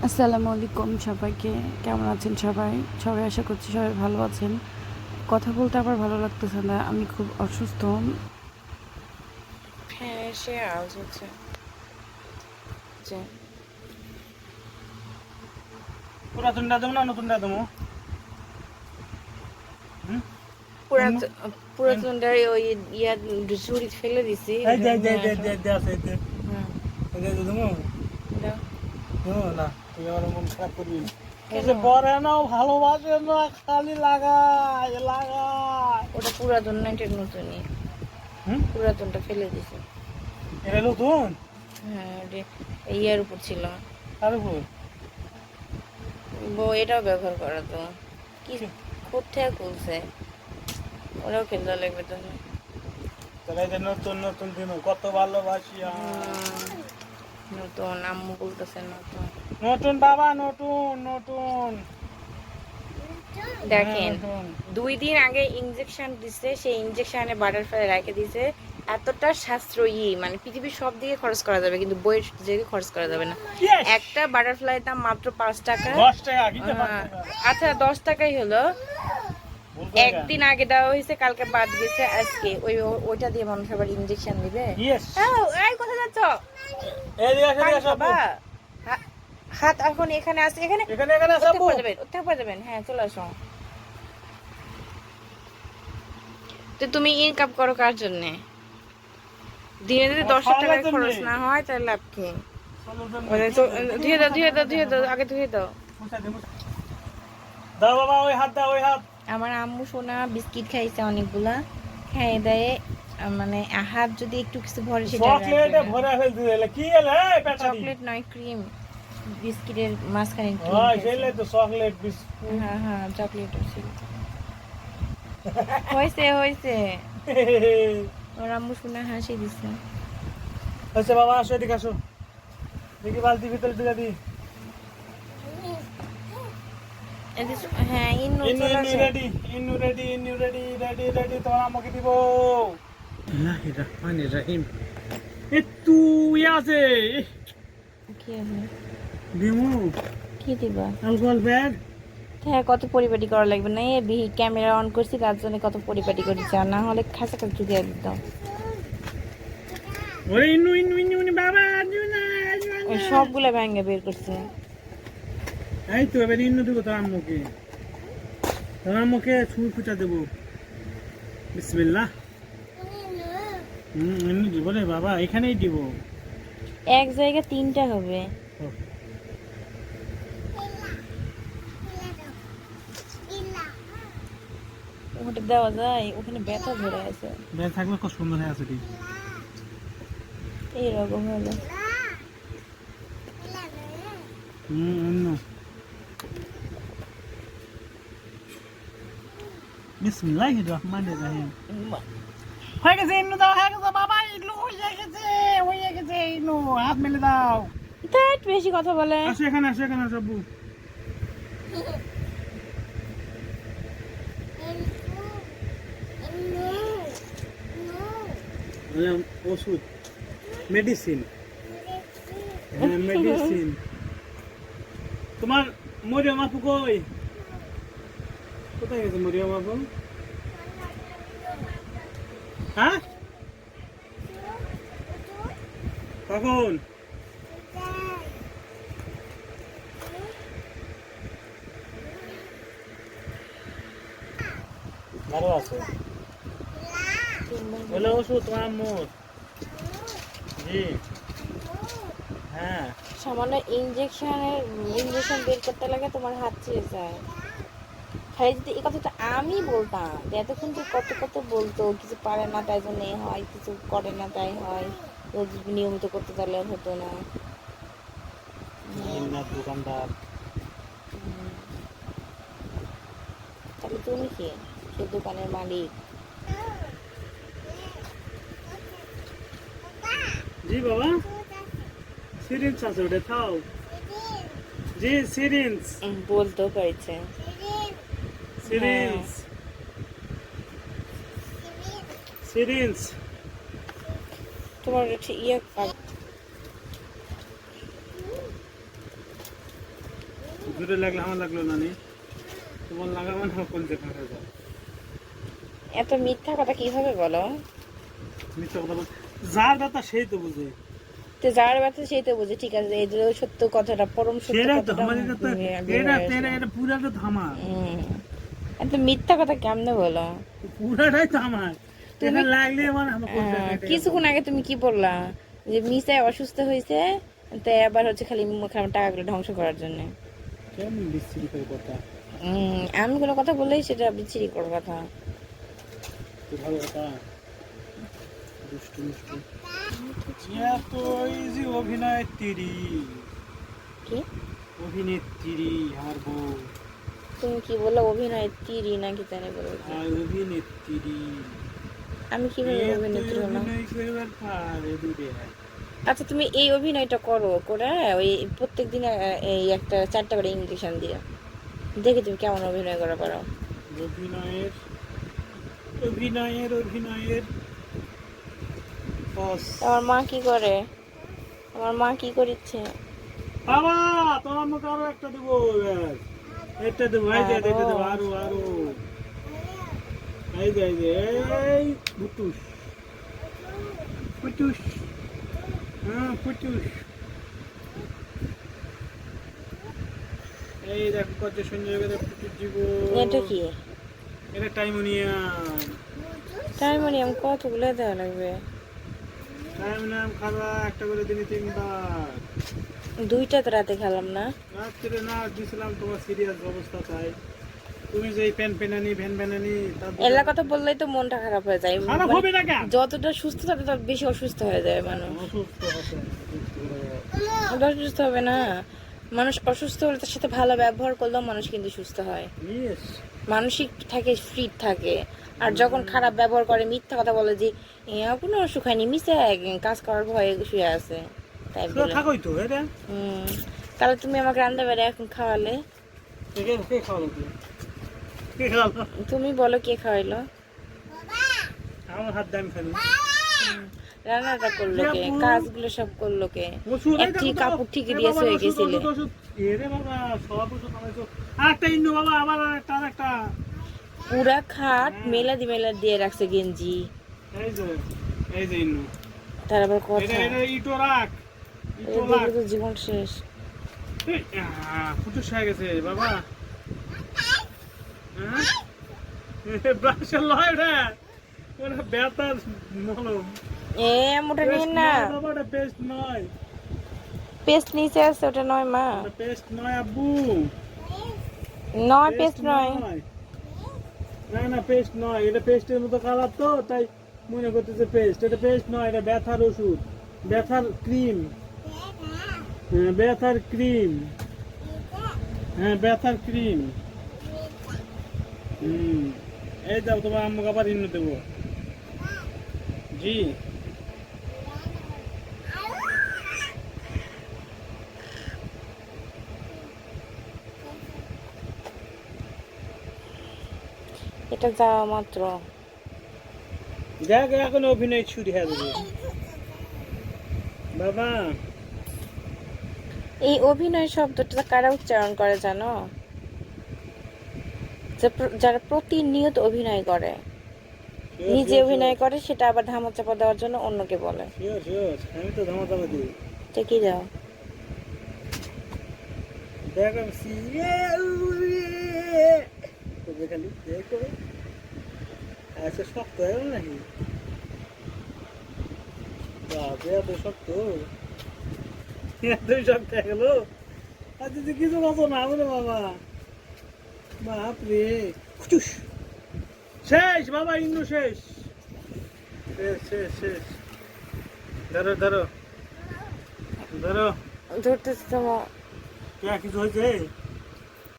আসসালামু আলাইকুম সবাইকে কেমন আছেন সবাই সবাই আশা করছি সবাই ভালো আছেন কথা বলতে আবার ভালো লাগতেছে না আমি খুব অসুস্থ হ্যাঁ সে আওয়াজ হচ্ছে যে পুরাতনটা দেবো না নতুনটা দেবো পুরাতন পুরাতনটার ওই ইয়া ঝুড়ি ফেলে দিছি এই যে যে যে যে যে আছে এই যে হ্যাঁ, এই যে দেবো দাও। দেবো না তুই আমার মন খারাপ করবি এই যে পরে না ভালোবাসে না খালি লাগায় লাগায়। ওটা পুরাতন না এটা নতুনই হুম? পুরাতনটা ফেলে দিছি। এটা নতুন? হ্যাঁ ওটা এই ইয়ার উপর ছিল। আর উপর? বউ এটাও ব্যবহার করা তো কি? কোথায় খুলছে? ওরাও খেলতে লাগবে তো। তাহলে নতুন নতুন দিন কত ভালোবাসি। নতুন আম্মু বলতেছে নতুন। নতুন বাবা নতুন নতুন। দেখেন হ্যাঁ, দুই দিন আগে ইনজেকশন দিছে সেই ইনজেকশনে বাটারফ্লাই রেখে দিছে। এতটা সাশ্রয়ী মানে পৃথিবীর সব দিকে খরচ করা যাবে কিন্তু বইয়ের দিকে খরচ করা যাবে না। একটা বাটারফ্লাই দাম মাত্র পাঁচ টাকা। আচ্ছা দশ টাকাই হলো। একদিন আগে দেওয়া হয়েছে কালকে বাদ গেছে আজকে। ওই ওইটা দিয়ে মানুষ আবার ইনজেকশন দিবে। এই কোথায় যাচ্ছ? এদিকে আসো, এদিকে আসো, বাবা হা- হাত এখন এখানে আছে এখানে এখানে এখানে আসো, আপু। যাবেন হ্যাঁ চলে আসো। তো তুমি ইনকাম করো কার জন্য? দিনে যদি দশ টাকা খরচ না হয় তাহলে লাভ কি? ধুয়ে দাও ধুয়ে দাও ধুয়ে দাও আগে ধুয়ে দাও। দাও বাবা ওই হাত দাও ওই হাত। আমার আম্মু সোনা বিস্কিট খাইছে অনেকগুলা। খাই দেয় মানে হাত যদি একটু কিছু ভরে সেটা চকলেটে ফেলতে দিলে কি এলে? চকলেট নয় ক্রিম। বিস্কিটের মাঝখানে cream সেলে তো চকলেট বিস্কুট। হ্যাঁ হ্যাঁ চকলেট ছিল। হয়েছে হয়েছে ওর আম্মু শুনে হাসি দিছে। আচ্ছা বাবা আসো এদিকে আসো। দেখি বালতি ভিতরে দিকে দি এদিকে শো- হ্যাঁ ইন্নু রেডি ইনু রেডি রেডি রেডি রেডি তোমার আমাকে দিব। আল্লাহির রহমানির রহিম। এ তুই আছে। কি হবে? দিমু কি দিবা? অ্যালকোহল ব্যাগ হ্যাঁ কত পরিপাটি করা লাগবে না। এই বিহি ক্যামেরা অন করছি তার জন্য কত পরিপাটি করেছি? আর না হলে খাসা খাসা দিয়ে দিতাম ওরে ইনু ইনু ইনু ইনু বাবা দিও না দিও না। ওই সবগুলো বের করছে। এই তো এবার ইন্নু দিব তোর আম্মুকে। তোর আম্মুকে ছুঁই ফুটা দেবো। বিসমিল্লাহ। হুম ইন্নু দিব রে বাবা এখানেই দিব। এক জায়গায় তিনটা হবে। ওটা দেওয়া যায় ওখানে ব্যথা ধরে আছে। ব্যাগ থাকলে কত সুন্দর হয়ে আছে ঠিক এইরকম হলো। হুম ইন্নু বিসমিল্লাহির রহমানির রহিম হয়ে গেছে ইন্নু দাও হয়ে গেছে বাবা ইন্নু হয়ে গেছে হয়ে গেছে ইন্নু হাত মেলে দাও। ধ্যাৎ, বেশি কথা বলে। আসো এখানে আসো এখানে আসো আব্বু। ওষুধ মেডিসিন হ্যাঁ মেডিসিন তোমার মরিয়ম আপু কই? কোথায় গেছে মরিয়ম আপু হ্যাঁ কখন ভালো আছে বলে ওষুধ তোমার আম্মুর জি হ্যাঁ সামান্য ইনজেকশনের ইনজেকশন বের করতে লাগে তোমার হাত চেয়ে যায়। খালি যদি এই কথাটা আমি বলতাম যে এতক্ষণ তো কত কত বলতো কিছু পারে না তাই জন্য হয় কিছু করে না তাই হয়। রোজ নিয়মিত করতে তাহলে হতো না। দোকানদার। তাহলে তুমি কি? সে দোকানের মালিক। জি বাবা। সিরিঞ্জ আছে ওটা খাও। জি সিরিঞ্জ। বলতেও পারছে। সিরিঞ্জ সিরিঞ্জ তোমার ঠিক ইয়ে দূরে লাগলে আমার লাগল না নি তোমার লাগা মানে আমার কোন দেখা যায়? এত মিথ্যা কথা কীভাবে বলো? মিথ্যা কথা বল যার ব্যথা সেই তো বুঝে। তো যার ব্যথা সেই তো বুঝে ঠিক আছে এই যে সত্য কথাটা পরম সত্য কথাটা এটা পুরাটা হুম। এত মিথ্যা কথা কেমনে বলো? পুরাটাই তো আমার। এটা লাগলে কিছুক্ষণ আগে তুমি কি বললা? যে মিসাই অসুস্থ হয়েছে তাই আবার হচ্ছে খালি টাকাগুলো ধ্বংস করার জন্য। করে কথা? আমি কোনো কথা বললেই সেটা বিচ্ছিরি করার কথা। ভালো কথা। দুষ্টু ইজি অভিনয় তিরি। কি? অভিনেত্রী আমার বউ তুমি কি বলল? অভিনয় তিরি নাকি জানি বলো আর অভিনেত্রী আমি কীভাবে অভিনেত্রী হলাম? আচ্ছা তুমি এই অভিনয়টা করো করে ওই প্রত্যেক দিন এই একটা চারটা করে ইঞ্জেকশন দিয়ে দেখি তুমি কেমন অভিনয় করা পারো অভিনয়ের অভিনয়ের অভিনয়ের আমার মা কি করে? আমার মা কি করিচ্ছে? বাবা তোমার মুখে আরও একটা দেবো। এটা দেবো এই যে এটা দেবো আরও আরও এই যে এই যে এই ফুটুস ফুটুস হ্যাঁ এই দেখো কত সুন্দর করে এটা কি এটা টাইমোনিয়াম টাইমোনিয়াম কতগুলো দেওয়া লাগবে টাইমোনিয়াম খাওয়া একটা করে দিনে তিনবার দুইটা তো রাতে খেলাম না। রাত্রে না দিছিলাম তোমার সিরিয়াস অবস্থা তাই। তুমি যে এই প্যান প্যানানি ভ্যান ভ্যানানি এলা কথা বললেই তো মনটা খারাপ হয়ে যায়। খারাপ মানে হবে না কেন? যতটা সুস্থ থাকে তত বেশি অসুস্থ হয়ে যায় মানুষ। অসুস্থ আছে অসুস্থ হবে না। মানুষ অসুস্থ হলে তার সাথে ভালো ব্যবহার করলেও মানুষ কিন্তু সুস্থ হয়। মানসিক থাকে ফিট থাকে। আর যখন খারাপ ব্যবহার করে মিথ্যা কথা বলে যে কোনো অসুখ হয়নি মিশে কাজ করার ভয়ে শুয়ে আছে। তাই থাকোই তো হুম তাহলে তুমি আমাকে রান্না বেড়ে এখন খাওয়ালে। তুমি? বলো কে খাওয়াইলো। আমার হাত দাম খালি রান্নাটা করল কে। কাজগুলো সব করল কে? একটি কাপড় ঠিকই এ দিয়ে শুয়ে গেছিলে। পুরা খাট মেলা দি মেলা দিয়ে রাখছে গেঞ্জি। এই যে এই যে ইন্নু তার আবার কথা। এটা ইটো রাখ। জীবন শেষ। ফুটুস হয়ে গেছে বাবা। হ্যাঁ? ব্রাশের লয় ওটা ওটা বেতার মলম। এ মোটা নিয়ে পেস্ট না। বাবা ওটা পেস্ট নয়। পেস্ট নিচে আছে ওটা নয় মা। পেস্ট নয় আব্বু। নয় পেস্ট নয়। না না পেস্ট নয়। এটা পেস্টের মতো কালার তো তাই মনে করতেছে পেস্ট। এটা পেস্ট নয় এটা ব্যথার ওষুধ। ব্যথার ক্রিম। হ্যাঁ ব্যথার ক্রিম। হ্যাঁ ব্যথার ক্রিম। হুম এই দাও তোমার আম্মুকে আবার ইন্ন দেবো। জি। এটা যাওয়া মাত্র। দেখ এখন অভিনয় ছুটি হয়ে যাবে। বাবা। এই অভিনয় শব্দটা কারা উচ্চারণ করে জানো? যে যারা প্রতিনিয়ত অভিনয় করে নিজে অভিনয় করে সেটা আবার ধামাচাপা দেওয়ার জন্য অন্যকে বলে। আমি তো দিই। এটা কি দাও? দেখ আমি সিয়ে খালি দেখো আচ্ছা শক্ত নাকি? বাপরে এত শক্ত। এতই সপ্তাহ গেল। আর যদি কিছু মতো না বলে বাবা। বাপরে। শেষ বাবা ইন্দু শেষ। শেষ শেষ শেষ। ধরো ধরো। ধরো। ধরতেছি তোমার কে কিছু হয়েছে?